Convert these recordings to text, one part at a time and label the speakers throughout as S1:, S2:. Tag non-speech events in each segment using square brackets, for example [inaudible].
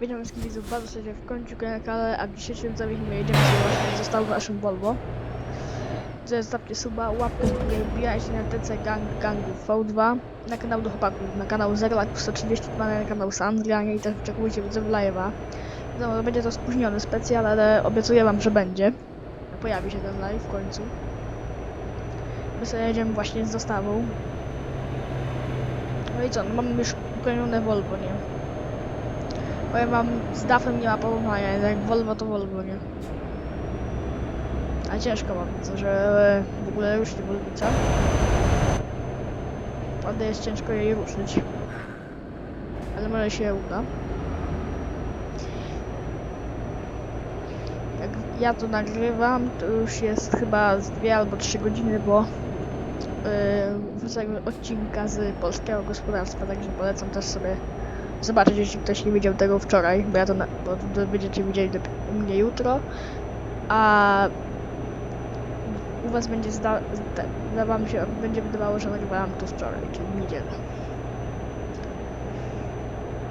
S1: Witam wszystkich widzów bardzo serdecznie w końcu na kanale, a w dzisiejszym filmie jedziemy sobie właśnie został naszym Volvo. Zostawcie suba, łapkę w wbijajcie na TC Gang Gangów V2, na kanał do chłopaków, na kanał Zerlak 132, na kanał Sandrianie i też wyczekujcie widzów live'a. No, będzie to spóźniony specjal, ale obiecuję wam, że będzie. Pojawi się ten live w końcu. My sobie jedziemy właśnie z dostawą. No i co, no mamy już ukończone Volvo, nie? Powiem wam, z DAF-em nie ma porównania, jak Volvo to Volvo, nie? A ciężko mam, co, że w ogóle ruszy Volvica. Naprawdę jest ciężko jej ruszyć. Ale może się uda. Jak ja to nagrywam, to już jest chyba z dwie albo trzy godziny, bo yy, odcinka z polskiego gospodarstwa, także polecam też sobie zobaczyć, jeśli ktoś nie widział tego wczoraj, bo ja to, na, bo to będziecie widzieli u mnie jutro, a u was będzie zda, się, będzie wydawało, że nagrywałam to wczoraj, czyli w niedzielę.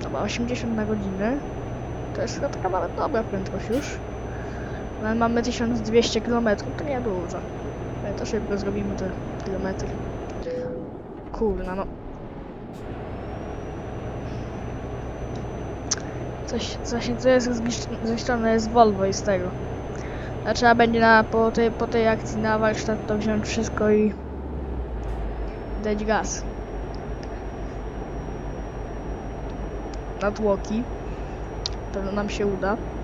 S1: Dobra, 80 na godzinę. To jest chyba taka nawet dobra prędkość już. No, Ale mamy 1200 km, to nie dużo. Ale to szybko zrobimy te kilometry. Kurna, no. Coś, coś, co jest zniszcz- zniszczone jest Volvo i z tego. A trzeba będzie na, po, tej, po tej akcji na warsztat to wziąć wszystko i dać gaz. Na tłoki. Pewno nam się uda.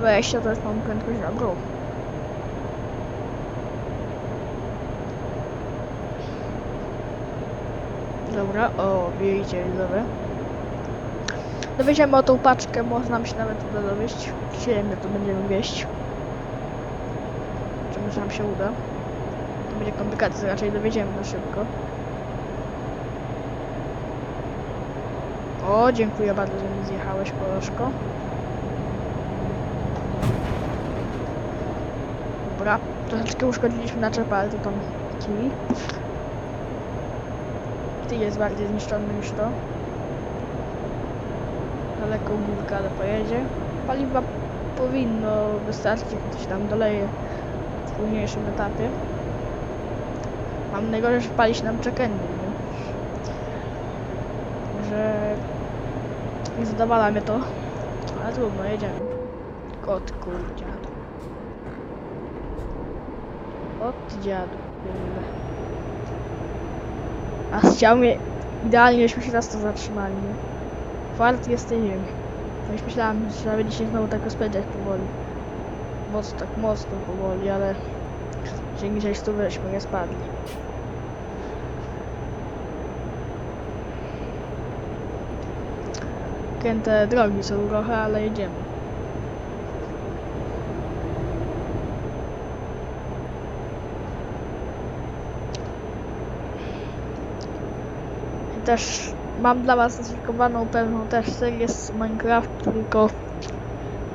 S1: No, 120 to jest mam prędkość dobrą. Dobra, o, widzicie, widzowie. Dowieziemy o tą paczkę, może nam się nawet uda dowieść. Dzisiaj my to będziemy wieść. Czy może nam się uda? To będzie komplikacja, raczej dowiedziemy na szybko. O, dziękuję bardzo, że mi zjechałeś, koleżko. Dobra, troszeczkę uszkodziliśmy naczepę, ale to tam kiwi. Ty jest bardziej zniszczony niż to. Daleko górka, ale pojedzie. Paliwa powinno wystarczyć, coś tam doleje w późniejszym etapie. Mam najgorzej, że pali się nam nie? Że nie zadowala mnie to, ale trudno, jedziemy. Kot, kurde, Kot, dziadu, kurde. A chciał mnie, idealnie żeśmy się raz to zatrzymali, nie? Fart jesteśmy. No już myślałam, że trzeba będzie się znowu tak rozpędzać powoli. Mocno, tak mocno powoli, ale dzięki 6 żeśmy nie spadli. Kręte drogi są trochę, ale jedziemy. Też mam dla was zaszykowaną pewną też serię z Minecraft, tylko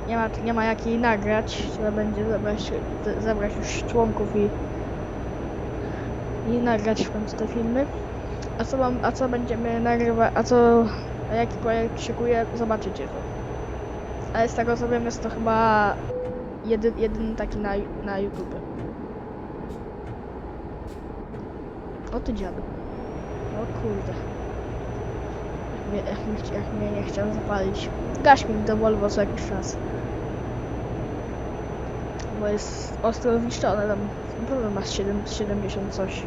S1: nie ma, nie ma jak jej nagrać. Trzeba będzie zebrać, ze- zebrać już członków i, i nagrać w końcu te filmy. A co mam, a co będziemy nagrywać, a co, a jaki projekt szykuję, zobaczycie to. Ale z tego co wiem jest to chyba jedy, jedyny taki na, na YouTube. O ty dziadu. O kurde. Mnie, jak, jak mnie nie chciał zapalić. Gaś mi do Volvo co jakiś czas. Bo jest ostro zniszczone, tam pewno ma z 7, z 70 coś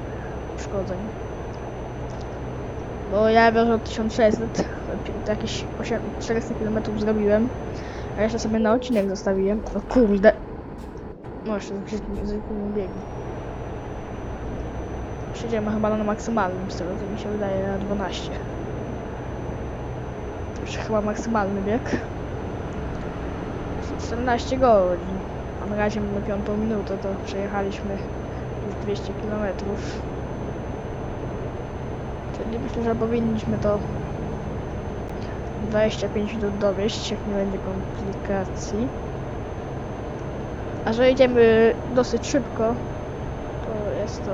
S1: uszkodzeń. Bo ja od 1600, [laughs] to jakieś 8, 400 km zrobiłem, a jeszcze sobie na odcinek zostawiłem. O kurde. No jeszcze z zwykłym biegiem. Siedziałem chyba na maksymalnym, z tego co mi się wydaje, na 12. Już chyba maksymalny bieg. 14 godzin. A na razie mamy piątą minutę, to przejechaliśmy już 200 km. Czyli myślę, że powinniśmy to 25 minut dowieść, jak nie będzie komplikacji. A że jedziemy dosyć szybko, to jest to...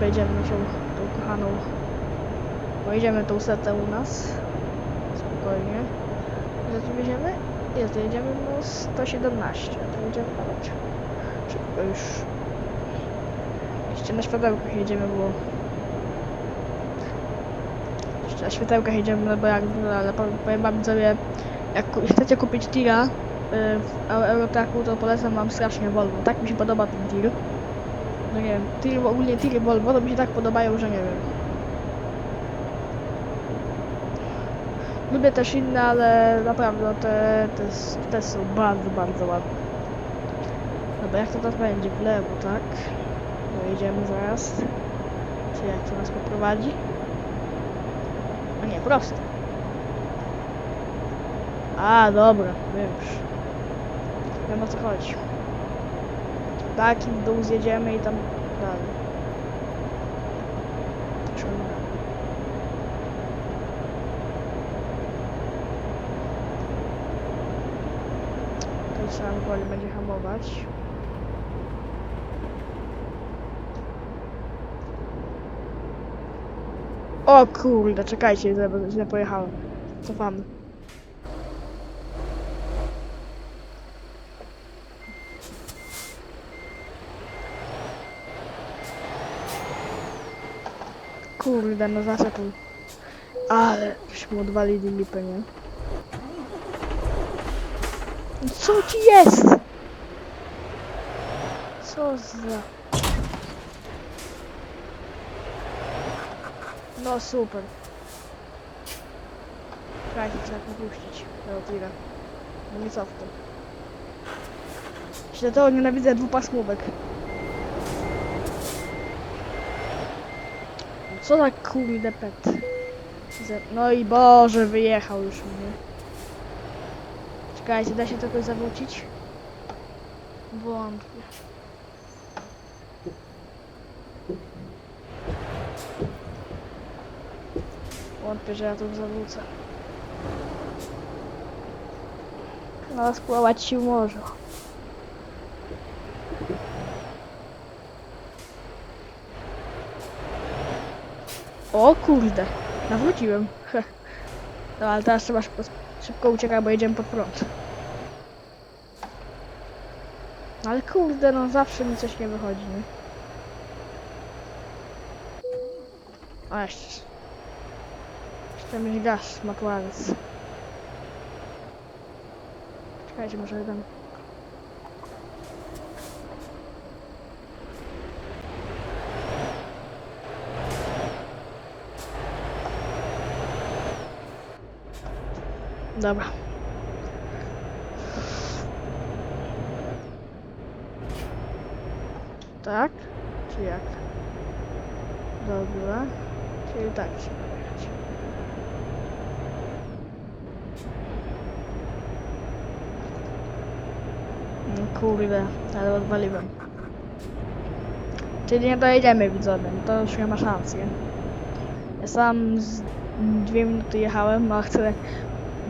S1: Będziemy musiał tą kochaną... Pojedziemy tą setę u nas. Spokojnie. Ile tu jedziemy? Ile tu jedziemy? No 117. To jedziemy nawet szybko już. Jeszcze na światełkach jedziemy, bo... Jeszcze na światełkach jedziemy, no bo jak... Ale powiem- wam sobie, jak chcecie kupić tira y, w Eu- Eurotraku, to polecam wam strasznie Volvo. Tak mi się podoba ten tir. No nie wiem, tir, ogólnie tiry Volvo to mi się tak podobają, że nie wiem. Lubię też inne, ale naprawdę no te, te, te są bardzo, bardzo ładne. Dobra, jak to teraz będzie? W lewo, tak? No jedziemy zaraz. Czy jak to nas poprowadzi? A nie, prosto. A, dobra, wiem już. Wiem o co chodzi. Tak i w dół zjedziemy i tam dalej. Ciągle. To trzeba powoli będzie hamować. O kurde, czekajcie, źle, źle pojechałem. Cofamy. Kurde, no zaczepił. Ale byśmy odwalili lipę, nie? No Co ci jest? Co za... No super. Czekajcie, trzeba popuścić do tira. No nie cofnę. Źle to nienawidzę dwupasmówek. Co za kurde pet. No i Boże, wyjechał już mnie. Czekajcie, da się jakoś zawrócić? Wątpię. Wątpię, że ja tu zawrócę. No, spływać się może. O kurde, nawróciłem. [laughs] No ale teraz trzeba szybko, szybko uciekać, bo jedziemy pod prąd. No Ale kurde, no zawsze mi coś nie wychodzi, nie? O, jeszcze. Jeszcze mieć gaz, makłaniec. Czekajcie, może dam. Dobra. Tak? Czy jak? Dobra. Czyli tak trzeba jechać. No Kurde, ale odwaliłem. Czyli nie dojedziemy widzowie, to już nie ma szans, nie? Ja sam z dwie minuty jechałem, a chcę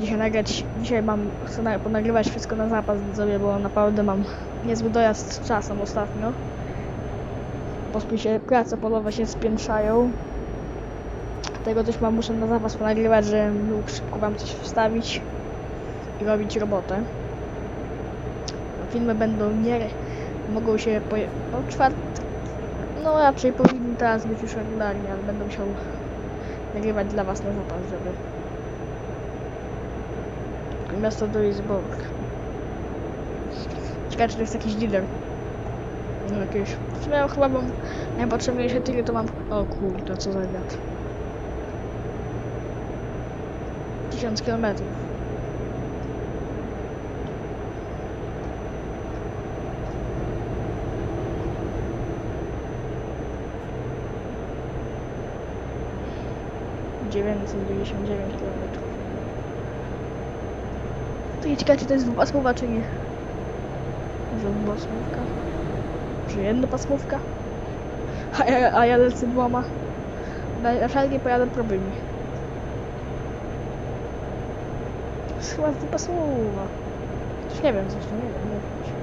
S1: dzisiaj nagrać, dzisiaj mam, chcę na, ponagrywać wszystko na zapas widzowie, bo naprawdę mam niezły dojazd czasem ostatnio. Mi się prace polowe się spiętrzają. Dlatego też mam, muszę na zapas ponagrywać, żebym mógł szybko wam coś wstawić i robić robotę. Filmy będą nie... mogą się poje... no czwartek... no raczej powinni teraz być już regularnie, ale będę musiał nagrywać dla was na zapas, żeby miasto Duisburg. Ciekawe, czy to jest jakiś dealer. No jakieś... W sumie chyba mam najpotrzebniejsze tiry, to mam... O kurde, co za wiatr. 1000 kilometrów. Dziewięćset dziewięćdziesiąt dziewięć kilometrów. To ciekawe, czy to jest dwupasmowa, czy nie. Może dwupasmówka? Czy jednopasmówka? A ja, a ja lecę dwoma. Na, na wszelkie pojadę jest chyba dwupasmowa. Już nie wiem, zresztą nie wiem, nie wiem.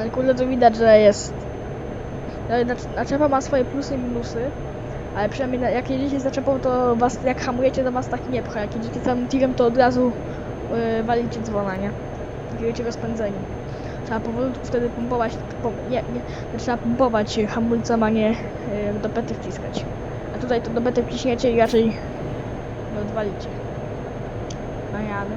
S1: Ale kurde to widać, że jest. No, nac- Naczepa ma swoje plusy i minusy. Ale przynajmniej na- jak jedziecie zaczepą, to was, jak hamujecie, to was tak nie pcha. Jak jedziecie całym tirem, to od razu yy, walicie dzwona, nie? Kierujecie rozpędzenie. Trzeba powolutku wtedy pompować, pom nie, nie, trzeba pompować hamulcem, a nie yy, do pety wciskać. A tutaj to do pety wciśniecie i raczej no, odwalicie. No jadę.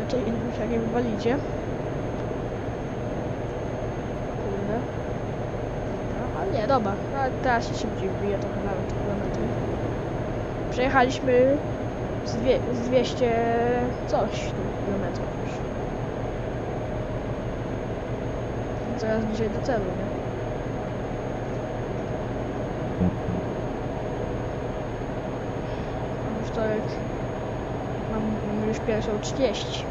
S1: Raczej jak je wywalicie. Kurde. No, ale nie, dobra. No, teraz się szybciej wbije trochę nawet kilometrów. Przejechaliśmy z, dwie, z 200 coś tu kilometrów już. Coraz bliżej do celu, nie? We wtorek mam, mam już pierwszą 30.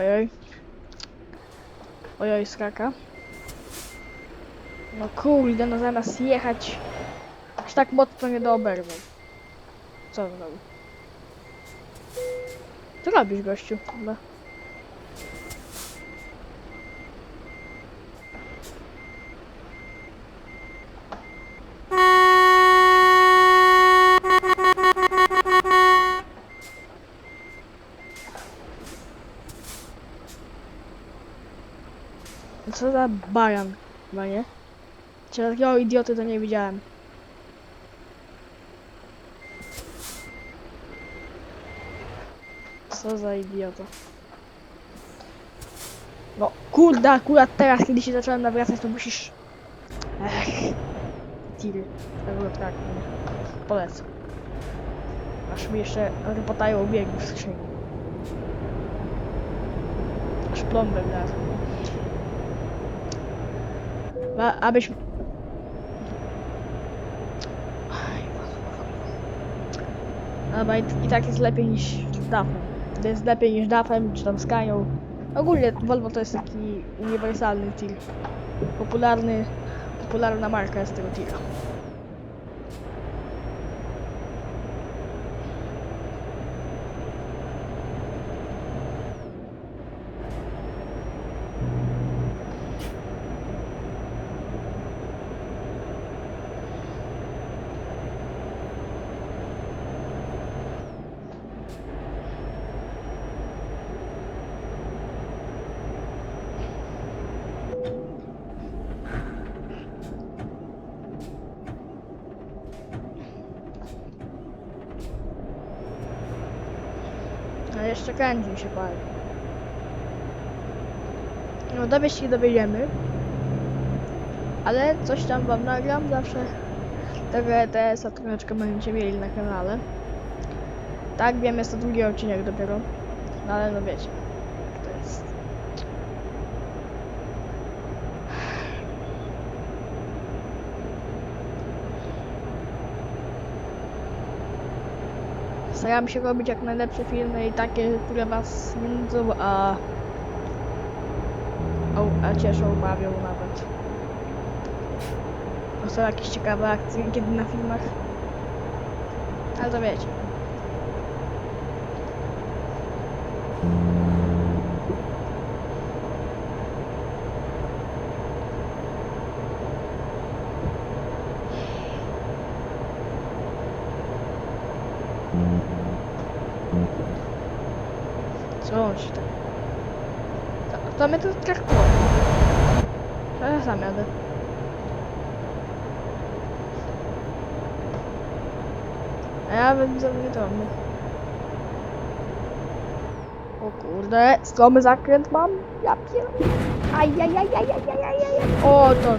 S1: Ojoj. Ojoj, skaka. No kurde, no zamiast jechać aż tak mocno nie do oberwał. Co on robi? Co robisz, gościu? Chyba. Za baran, chyba nie? Czy takiego idioty to nie widziałem. Co za idiota. No kurde, akurat teraz, kiedy się zacząłem nawracać, to musisz... Ech. Tiry. Tego tak, nie. Polecam. Aż mi jeszcze repotają biegi w skrzyni. Aż plombę wlazł. A, abyś... Dobra, i tak jest lepiej niż DAFem. To jest lepiej niż DAFem, czy tam Skyą. Ogólnie Volvo to jest taki uniwersalny tir. Popularny, popularna marka jest tego tira. Jeszcze kręci się pali. No dowiedzieć się dowiedziemy. Ale coś tam wam nagram zawsze. Tego ETS-a troszeczkę będziecie mieli na kanale. Tak, wiem, jest to drugi odcinek dopiero. No ale no wiecie. Jak to jest. Staram się robić jak najlepsze filmy i takie, które was nie nudzą, a, a, a cieszą, bawią nawet. To są jakieś ciekawe akcje kiedy na filmach. Ale to wiecie. To my to traktujemy. To ja sam jadę. A ja bym zawiadomy. O kurde, stromy zakręt mam? Ja pier... Ajajajajajajajaj. O, to...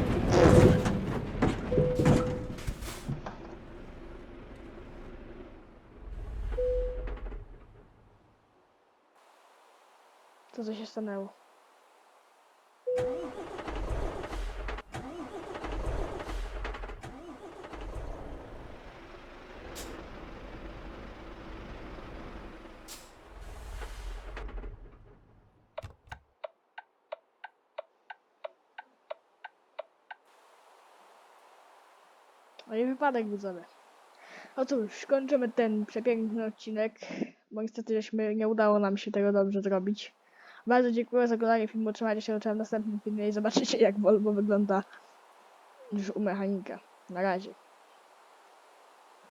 S1: Co to się stanęło? No i wypadek widzowie. Otóż kończymy ten przepiękny odcinek, bo niestety żeśmy, nie udało nam się tego dobrze zrobić. Bardzo dziękuję za oglądanie filmu, trzymajcie się oczami w następnym filmie i zobaczycie jak Volvo wygląda już u mechanika. Na razie.